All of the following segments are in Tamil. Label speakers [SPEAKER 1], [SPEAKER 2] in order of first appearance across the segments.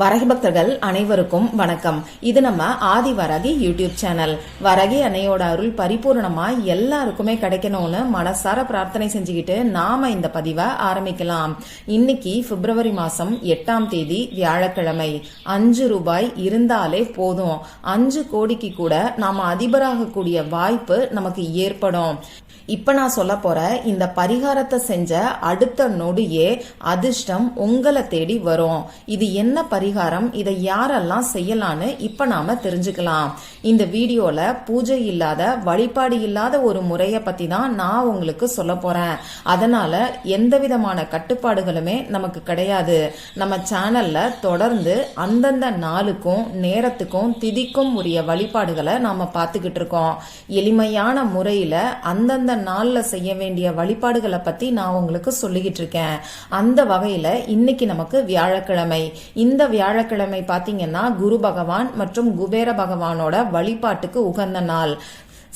[SPEAKER 1] வரகி பக்தர்கள் அனைவருக்கும் வணக்கம். இது நம்ம ஆதி வரகி யூடியூப் சேனல். வரகி அன்னையோட அருள் பரிபூர்ணமா எல்லாருக்குமே கிடைக்கணும்னு மனசார பிரார்த்தனை செஞ்சுக்கிட்டு நாம இந்த பதிவை ஆரம்பிக்கலாம். இன்னைக்கு பிப்ரவரி மாசம் எட்டாம் தேதி வியாழக்கிழமை. அஞ்சு ரூபாய் இருந்தாலே போதும். அஞ்சு கோடிக்கு கூட நாம அதிபராகக்கூடிய வாய்ப்பு நமக்கு ஏற்படும். இப்ப நான் சொல்ல போற இந்த பரிகாரத்தை செஞ்ச அடுத்த நொடியே அதிர்ஷ்டம் உங்களை தேடி வரும். இது என்ன பரிகாரம் இதை யாரெல்லாம் செய்யலான்னு இப்ப நாம தெரிஞ்சுக்கலாம். இந்த வீடியோல பூஜை இல்லாத வழிபாடு இல்லாத ஒரு முறைய பத்தி தான் நான் உங்களுக்கு சொல்ல போறேன். அதனால எந்த விதமான கட்டுப்பாடுகளுமே நமக்கு கிடையாது. நம்ம சேனல்ல தொடர்ந்து அந்தந்த நாளுக்கும் நேரத்துக்கும் திதிக்கும் உரிய வழிபாடுகளை நாம பார்த்துக்கிட்டு இருக்கோம். எளிமையான முறையில அந்தந்த நாள்ல செய்ய வேண்டிய வழிபாடுகளை பத்தி நான் உங்களுக்கு சொல்லிக்கிட்டு இருக்கேன். அந்த வகையில இன்னைக்கு நமக்கு வியாழக்கிழமை. இந்த வியாழக்கிழமை பாத்தீங்கன்னா குரு பகவான் மற்றும் குபேர பகவானோட வழிபாட்டுக்கு உகந்த நாள்.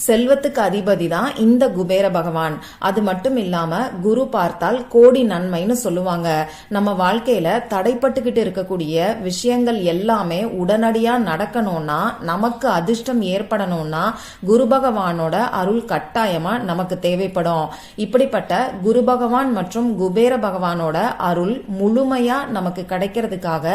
[SPEAKER 1] செல்வத்துக்கு அதிபதி தான் இந்த குபேர பகவான். அது மட்டும் இல்லாம குரு பார்த்தால் கோடி நன்மைன்னு சொல்லுவாங்க. நம்ம வாழ்க்கையில தடைப்பட்டுக்கிட்டு இருக்கக்கூடிய விஷயங்கள் எல்லாமே உடனடியா நடக்கணும்னா நமக்கு அதிர்ஷ்டம் ஏற்படணும்னா குரு பகவானோட அருள் கட்டாயமா நமக்கு தேவைப்படும். இப்படிப்பட்ட குரு பகவான் மற்றும் குபேர பகவானோட அருள் முழுமையா நமக்கு கிடைக்கிறதுக்காக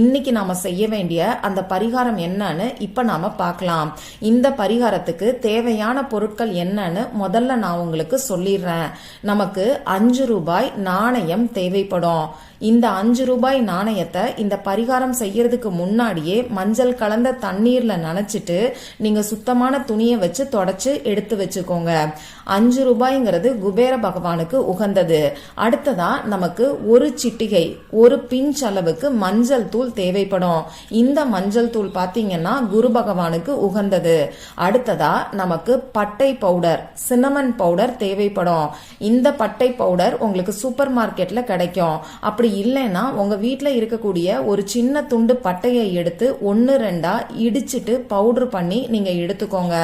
[SPEAKER 1] இன்னைக்கு நாம செய்ய வேண்டிய அந்த பரிகாரம் என்னன்னு இப்ப நாம பார்க்கலாம். இந்த பரிகாரத்துக்கு தேவை தேவையான பொருட்கள் என்னன்னு முதல்ல நான் உங்களுக்கு சொல்லிடுறேன். நமக்கு அஞ்சு ரூபாய் நாணயம் தேவைப்படும். இந்த அஞ்சு ரூபாய் நாணயத்தை இந்த பரிகாரம் செய்யறதுக்கு முன்னாடியே மஞ்சள் கலந்த தண்ணீர்ல நனைச்சிட்டு நீங்க சுத்தமான துணியை வச்சு தொடச்சு எடுத்து வச்சுக்கோங்க. அஞ்சு ரூபாய்ங்கிறது குபேர பகவானுக்கு உகந்தது. அடுத்ததா நமக்கு ஒரு சிட்டிகை ஒரு பிஞ்ச் அளவுக்கு மஞ்சள் தூள் தேவைப்படும். இந்த மஞ்சள் தூள் பாத்தீங்கன்னா குரு பகவானுக்கு உகந்தது. அடுத்ததா நமக்கு பட்டை பவுடர் சின்னமன் பவுடர் தேவைப்படும். இந்த பட்டை பவுடர் உங்களுக்கு சூப்பர் மார்க்கெட்ல கிடைக்கும். அப்படி இல்லைன்னா உங்க வீட்டில் இருக்கக்கூடிய ஒரு சின்ன துண்டு பட்டையை எடுத்து ஒன்று ரெண்டா இடிச்சிட்டு பவுடர் பண்ணி நீங்க எடுத்துக்கோங்க.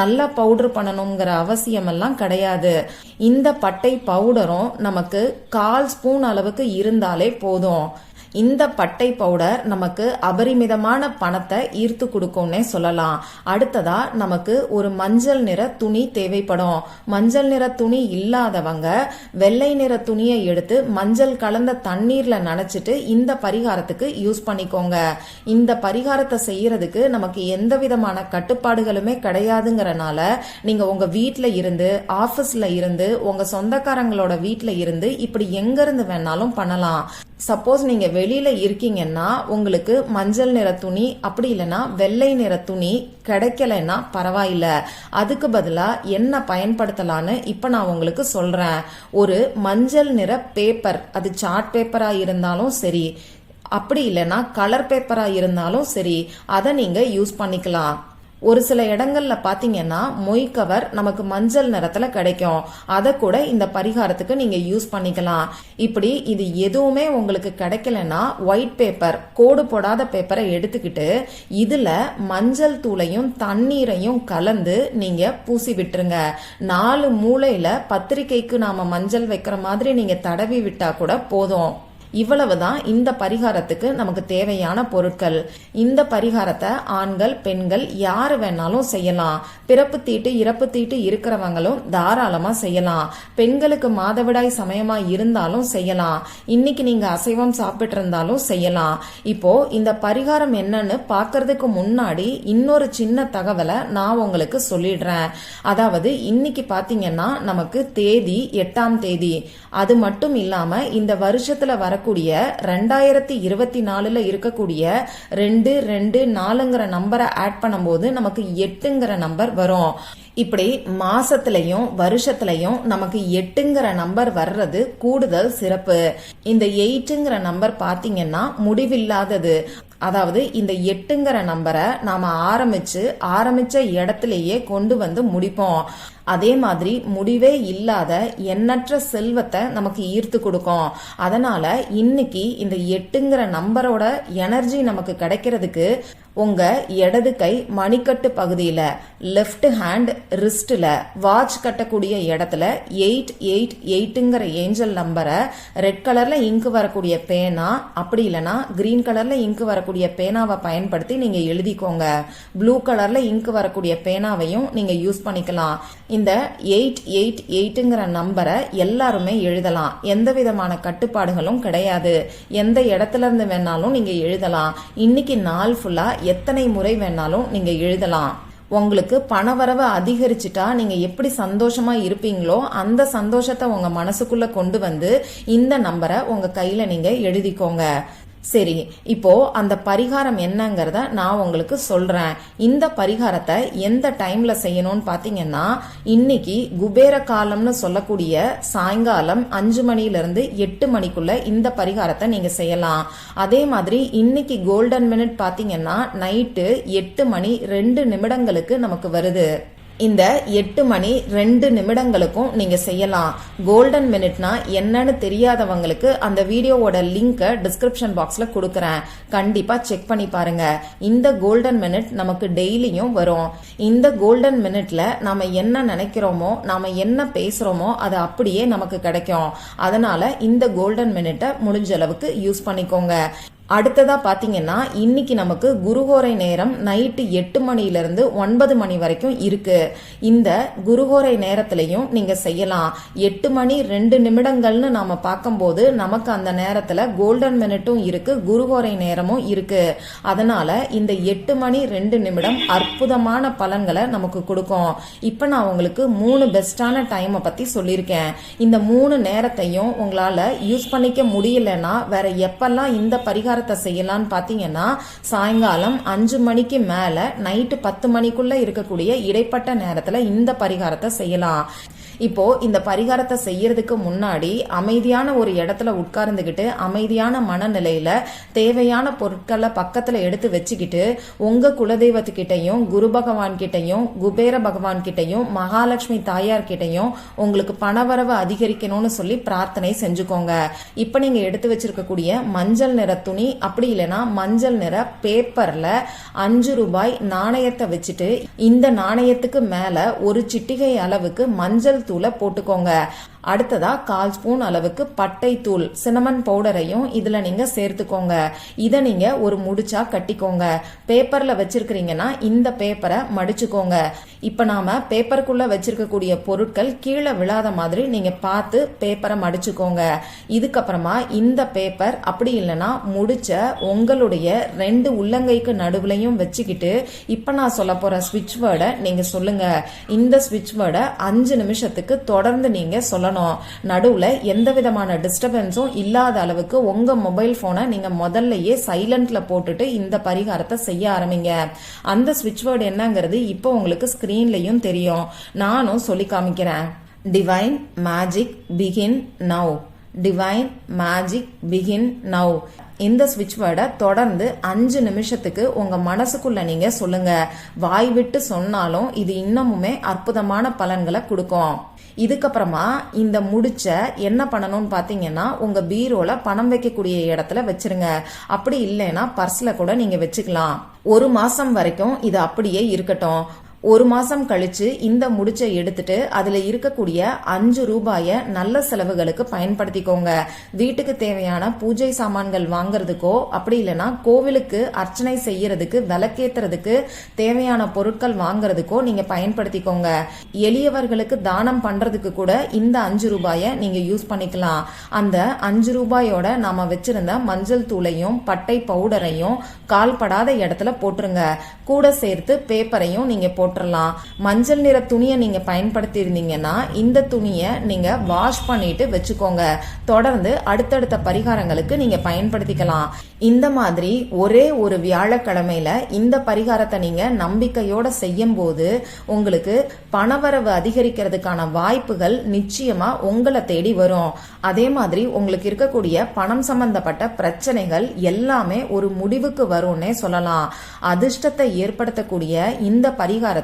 [SPEAKER 1] நல்லா பவுடர் பண்ணணுங்கிற அவசியம் எல்லாம் கிடையாது. இந்த பட்டை பவுடரும் நமக்கு கால் ஸ்பூன் அளவுக்கு இருந்தாலே போதும். இந்த பட்டை பவுடர் நமக்கு அபரிமிதமான பணத்தை ஈர்த்து கொடுக்கும்னே சொல்லலாம். அடுத்ததா நமக்கு ஒரு மஞ்சள் நிற துணி தேவைப்படும். மஞ்சள் நிற துணி இல்லாதவங்க வெள்ளை நிற துணியை எடுத்து மஞ்சள் கலந்த தண்ணீர்ல நனைச்சிட்டு இந்த பரிகாரத்துக்கு யூஸ் பண்ணிக்கோங்க. இந்த பரிகாரத்தை செய்யறதுக்கு நமக்கு எந்த விதமான கட்டுப்பாடுகளுமே கிடையாதுங்கிறனால நீங்க உங்க வீட்ல இருந்து ஆபீஸ்ல இருந்து உங்க சொந்தக்காரங்களோட வீட்ல இருந்து இப்படி எங்க இருந்து வேணாலும் பண்ணலாம். சப்போஸ் நீங்க வெளியில இருக்கீங்கன்னா உங்களுக்கு மஞ்சள் நிற துணி அப்படி இல்லைன்னா வெள்ளை நிற துணி கிடைக்கலன்னா பரவாயில்ல. அதுக்கு பதிலா என்ன பயன்படுத்தலான்னு இப்ப நான் உங்களுக்கு சொல்றேன். ஒரு மஞ்சள் நிற பேப்பர் அது சார்ட் பேப்பரா இருந்தாலும் சரி. அப்படி இல்லைன்னா கலர் பேப்பரா இருந்தாலும் சரி. அதை நீங்க யூஸ் பண்ணிக்கலாம். ஒரு சில இடங்கள்ல பாத்தீங்கன்னா மொய் கவர் நமக்கு மஞ்சள் நிறத்துல கிடைக்கும். அதை கூட இந்த பரிகாரத்துக்கு நீங்க யூஸ் பண்ணிக்கலாம். இப்படி இது எதுவுமே உங்களுக்கு கிடைக்கலன்னா ஒயிட் பேப்பர் கோடு போடாத பேப்பரை எடுத்துக்கிட்டு இதுல மஞ்சள் தூளையும் தண்ணீரையும் கலந்து நீங்க பூசி விட்டுருங்க. நாலு மூளையில பத்திரிக்கைக்கு நாம மஞ்சள் வைக்கிற மாதிரி நீங்க தடவி விட்டா கூட போதும். இவ்வளவுதான் இந்த பரிகாரத்துக்கு நமக்கு தேவையான பொருட்கள். இந்த பரிகாரத்தை ஆண்கள் பெண்கள் யாரு வேணாலும் செய்யலாம். பிறப்பு தீட்டு இறப்பு தீட்டு இருக்கிறவங்களும் தாராளமா செய்யலாம். பெண்களுக்கு மாதவிடாய் சமயமா இருந்தாலும் செய்யலாம். இன்னைக்கு நீங்க அசைவம் சாப்பிட்டு இருந்தாலும் செய்யலாம். இப்போ இந்த பரிகாரம் என்னன்னு பாக்குறதுக்கு முன்னாடி இன்னொரு சின்ன தகவலை நான் உங்களுக்கு சொல்லிடுறேன். அதாவது இன்னைக்கு பாத்தீங்கன்னா நமக்கு தேதி எட்டாம் தேதி. அது மட்டும் இல்லாம இந்த வருஷத்துல வர வரக்கூடிய ரெண்டாயிரத்தி இருபத்தி நாலுல இருக்கக்கூடிய ரெண்டு ரெண்டு நாலுங்கிற நம்பரை ஆட் பண்ணும்போது நமக்கு எட்டுங்கிற நம்பர் வரும். இப்படி மாசத்திலையும் வருஷத்திலையும் நமக்கு எட்டுங்கிற நம்பர் வர்றது கூடுதல் சிறப்பு. இந்த எயிட்டுங்கிற நம்பர் பாத்தீங்கன்னா முடிவில்லாதது. அதாவது இந்த எட்டுங்கிற நம்பரை நாம ஆரம்பிச்சு ஆரம்பிச்ச இடத்திலேயே கொண்டு வந்து முடிப்போம். அதே மாதிரி முடிவே இல்லாத எண்ணற்ற செல்வத்தை நமக்கு ஈர்த்து கொடுக்கும். அதனால இன்னைக்கு இந்த எட்டுங்கிற நம்பரோட எனர்ஜி நமக்கு கிடைக்கிறதுக்கு உங்க இடது கை மணிக்கட்டு பகுதியில லெஃப்ட் ஹேண்ட் ரிஸ்ட்ல வாட்ச் கட்டக்கூடிய இடத்துல எயிட் எயிட் எயிட்டுங்கிற ஏஞ்சல் நம்பரை ரெட் கலர்ல இங்கு வரக்கூடிய பேனா அப்படி இல்லைன்னா கிரீன் கலர்ல இங்கு வரக்கூடிய பேனாவை பயன்படுத்தி நீங்க எழுதிக்கோங்க. ப்ளூ கலர்ல இங்க் வரக்கூடிய பேனாவையும் நீங்க யூஸ் பண்ணிக்கலாம். இந்த எயிட் எயிட் எயிட்டுங்கிற நம்பரை எல்லாருமே எழுதலாம். எந்த விதமான கட்டுப்பாடுகளும் கிடையாது. எந்த இடத்துல இருந்து வேணாலும் நீங்க எழுதலாம். இன்னைக்கு நாள் ஃபுல்லா எத்தனை முறை வேணாலும் நீங்க எழுதலாம். உங்களுக்கு பணவரவு அதிகரிச்சுட்டா நீங்க எப்படி சந்தோஷமா இருப்பீங்களோ அந்த சந்தோஷத்தை உங்க மனசுக்குள்ள கொண்டு வந்து இந்த நம்பரை உங்க கையில நீங்க எழுதிக்கோங்க. சரி இப்போ அந்த பரிகாரம் என்னங்கிறத நான் உங்களுக்கு சொல்றேன். இந்த பரிகாரத்தை எந்த டைம்ல செய்யணும்னு பாத்தீங்கன்னா இன்னைக்கு குபேர காலம்னு சொல்லக்கூடிய சாயங்காலம் அஞ்சு மணில இருந்து எட்டு மணிக்குள்ள இந்த பரிகாரத்தை நீங்க செய்யலாம். அதே மாதிரி இன்னைக்கு கோல்டன் மினிட் பாத்தீங்கன்னா நைட்டு எட்டு மணி ரெண்டு நிமிடங்களுக்கு நமக்கு வருது. இந்த எட்டு மணி ரெண்டு நிமிடங்களுக்கும் நீங்க செய்யலாம். கோல்டன் மினிட்னா என்னன்னு தெரியாதவங்களுக்கு அந்த வீடியோவோட லிங்கை டிஸ்கிரிப்ஷன் பாக்ஸ்ல கொடுக்கறேன். கண்டிப்பா செக் பண்ணி பாருங்க. இந்த கோல்டன் மினிட் நமக்கு டெய்லியும் வரும். இந்த கோல்டன் மினிட்ல நாம என்ன நினைக்கிறோமோ நாம என்ன பேசுறோமோ அது அப்படியே நமக்கு கிடைக்கும். அதனால இந்த கோல்டன் மினிட்டை முடிஞ்ச அளவுக்கு யூஸ் பண்ணிக்கோங்க. அடுத்ததா பாத்தீங்கன்னா இன்னைக்கு நமக்கு குருஹோரை நேரம் நைட்டு எட்டு மணிலிருந்து ஒன்பது மணி வரைக்கும் இருக்கு. இந்த குருஹோரை நேரத்திலையும் நீங்க செய்யலாம். எட்டு மணி ரெண்டு நிமிடங்கள்னு நாம பார்க்கும்போது நமக்கு அந்த நேரத்துல கோல்டன் மினிட்டும் இருக்கு குருஹோரை நேரமும் இருக்கு. அதனால இந்த எட்டு மணி ரெண்டு நிமிடம் அற்புதமான பலன்களை நமக்கு கொடுக்கும். இப்ப நான் உங்களுக்கு மூணு பெஸ்டான டைமை பத்தி சொல்லியிருக்கேன். இந்த மூணு நேரத்தையும் உங்களால யூஸ் பண்ணிக்க முடியலன்னா வேற எப்பெல்லாம் இந்த பரிகாரத்தை செய்யலாம்னு பாத்தீங்கன்னா சாயங்காலம் அஞ்சு மணிக்கு மேல நைட்டு பத்து மணிக்குள்ள இருக்கக்கூடிய இடைப்பட்ட நேரத்துல இந்த பரிகாரத்தை செய்யலாம். இப்போ இந்த பரிகாரத்தை செய்யறதுக்கு முன்னாடி அமைதியான ஒரு இடத்துல உட்கார்ந்துகிட்டு அமைதியான மனநிலையில தேவையான பொருட்களை பக்கத்துல எடுத்து வச்சுக்கிட்டு உங்க குலதெய்வத்துக்கிட்டையும் குரு பகவான் கிட்டையும் குபேர பகவான் கிட்டையும் மகாலட்சுமி தாயார் கிட்டையும் உங்களுக்கு பணவரவு அதிகரிக்கணும்னு சொல்லி பிரார்த்தனை செஞ்சுக்கோங்க. இப்ப நீங்க எடுத்து வச்சிருக்கக்கூடிய மஞ்சள் நிற துணி அப்படி இல்லைன்னா மஞ்சள் நிற பேப்பர்ல அஞ்சு ரூபாய் நாணயத்தை வச்சுட்டு இந்த நாணயத்துக்கு மேல ஒரு சிட்டிகை அளவுக்கு மஞ்சள் தூளை போட்டுக்கோங்க. அடுத்ததா கால் ஸ்பூன் அளவுக்கு பட்டை தூள் சினமன் பவுடரையும் இதுல நீங்க சேர்த்துக்கோங்க. இதை நீங்க ஒரு முடிச்சா கட்டிக்கோங்க. பேப்பர்ல வச்சிருக்கிறீங்கன்னா இந்த பேப்பரை மடிச்சுக்கோங்க. இப்ப நாம பேப்பருக்குள்ள வச்சிருக்கக்கூடிய பொருட்கள் கீழே விழாத மாதிரி நீங்க பார்த்து பேப்பரை மடிச்சுக்கோங்க. இதுக்கப்புறமா இந்த பேப்பர் அப்படி இல்லைன்னா முடிச்ச உங்களுடைய ரெண்டு உள்ளங்கைக்கு நடுவுலையும் வச்சுக்கிட்டு இப்ப நான் சொல்ல போற ஸ்விட்ச் வேர்டை நீங்க சொல்லுங்க. இந்த ஸ்விட்ச் வேர்டை அஞ்சு நிமிஷத்துக்கு தொடர்ந்து நீங்க சொல்லணும். நடுவுல எந்த விதமான டிஸ்டர்பன்ஸும் இல்லாத அளவுக்கு உங்க மொபைல் போனை நீங்க முதல்லயே சைலண்ட்ல போட்டுட்டு இந்த பரிகாரத்தை செய்ய ஆரம்பிங்க. அந்த சுவிட்ச் வேர்டு என்னங்கிறது இப்போ உங்களுக்கு ஸ்கிரீன்லயும் தெரியும். நானும் சொல்லி காமிக்கிறேன். Divine magic begin now divine magic begin now இந்த ஸ்விட்ச் வேர்டை தொடர்ந்து அஞ்சு நிமிஷத்துக்கு உங்க மனசுக்குள்ள நீங்க சொல்லுங்க. வாய் விட்டு சொன்னாலும் இது இன்னமுமே அற்புதமான பலன்களை கொடுக்கும். இதுக்கப்புறமா இந்த முடிச்ச என்ன பண்ணணும்னு பாத்தீங்கன்னா உங்க பீரோல பணம் வைக்கக்கூடிய இடத்துல வச்சிருங்க. அப்படி இல்லைன்னா பர்ஸ்ல கூட நீங்க வச்சுக்கலாம். ஒரு மாசம் வரைக்கும் இது அப்படியே இருக்கட்டும். ஒரு மாசம் கழிச்சு இந்த முடிச்சை எடுத்துட்டு அதுல இருக்கக்கூடிய அஞ்சு ரூபாய நல்ல செலவுகளுக்கு பயன்படுத்திக்கோங்க. வீட்டுக்கு தேவையான பூஜை சாமான்கள் வாங்குறதுக்கோ அப்படி இல்லைன்னா கோவிலுக்கு அர்ச்சனை செய்யறதுக்கு விளக்கேத்துறதுக்கு தேவையான பொருட்கள் வாங்குறதுக்கோ நீங்க பயன்படுத்திக்கோங்க. எளியவர்களுக்கு தானம் பண்றதுக்கு கூட இந்த அஞ்சு ரூபாய நீங்க யூஸ் பண்ணிக்கலாம். அந்த அஞ்சு ரூபாயோட நாம வச்சிருந்த மஞ்சள் தூளையும் பட்டை பவுடரையும் கால்படாத இடத்துல போட்டுருங்க. கூட சேர்த்து பேப்பரையும் நீங்க போட்டுடலாம் மஞ்சள் நிற துணியை நீங்க பயன்படுத்தி இருந்தீங்கன்னா இந்த துணியை நீங்க வாஷ் பண்ணிட்டு வச்சுக்கோங்க. தொடர்ந்து அடுத்தடுத்த பரிகாரங்களுக்கு நீங்க பயன்படுத்திக்கலாம். இந்த மாதிரி ஒரே ஒரு வியாழக்கிழமையில இந்த பரிகாரத்தை நீங்க நம்பிக்கையோட செய்யும் போது உங்களுக்கு பணவரவு அதிகரிக்கிறதுக்கான வாய்ப்புகள் நிச்சயமா உங்களை தேடி வரும். அதே மாதிரி உங்களுக்கு இருக்கக்கூடிய பணம் சம்பந்தப்பட்ட பிரச்சனைகள் எல்லாமே ஒரு முடிவுக்கு வரும்னே சொல்லலாம். அதிர்ஷ்டத்தை ஏற்படுத்தக்கூடிய இந்த பரிகாரத்தை